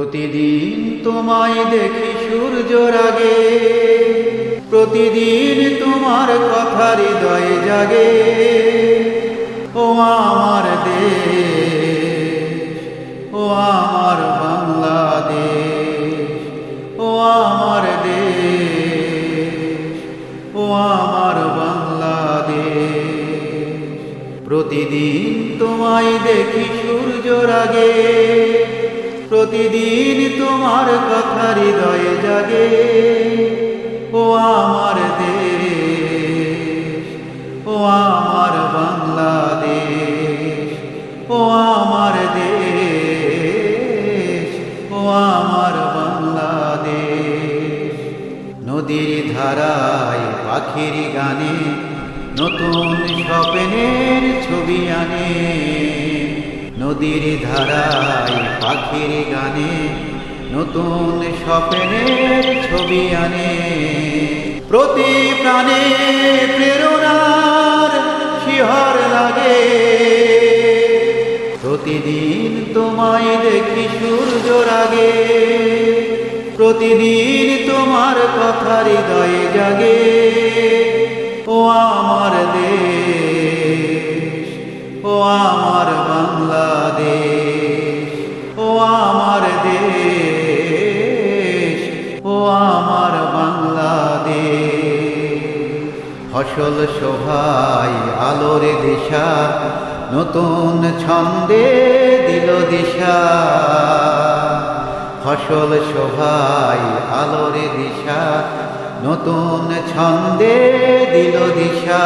প্রতিদিন তোমায় দেখি সূর্যর আগে প্রতিদিন তোমার কথা হৃদয়ে জাগে। ও আমার দেশ, ও আমার বাংলাদেশ, ও আমার দেশ, ও আমার বাংলাদেশ। প্রতিদিন তোমায় দেখি সূর্যর আগে প্রতিদিন তোমার কথা হৃদয়ে জাগে। ও আমার দেশ, ও আমার বাংলাদেশ, ও আমার দেশ, ও আমার বাংলাদেশ। নদীর ধারায় পাখির গানে নতুন স্বপ্নের ছবি আনে। নদীর ধারায় পাখির গানে নতুন স্বপ্নের ছবি আনে। প্রতি প্রাণে প্রেরণার শিহর লাগে। প্রতিদিন তোমায় দেখি সূর্যর আগে প্রতিদিন তোমার কথা হৃদয়ে জাগে। ও আমার দেশ, ও আমার বাংলাদেশ। বাংলাদেশ। ফসল শোভাই আলোর দিশা, নতুন ছন্দে দিল দিশা। ফসল শোভাই আলোর দিশা, নতুন ছন্দে দিল দিশা।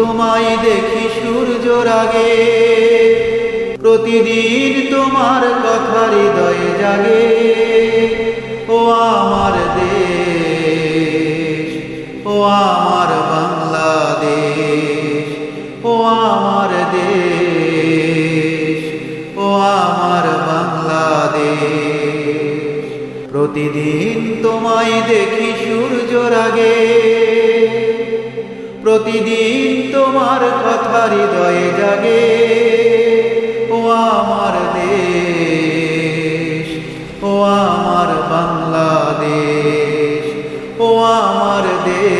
তোমায় দেখি সূর্যর আগে প্রতিদিন তোমার কথা হৃদয়ে জাগে। ও আমার দেশ, ও আমার বাংলাদেশ, ও আমার দেশ, ও আমার বাংলাদেশ। প্রতিদিন তোমায় দেখি সূর্যর আগে প্রতিদিন তোমার কথা হৃদয়ে জাগে। ও আমার দেশ ও আমার বাংলাদেশ ও আমার দেশ।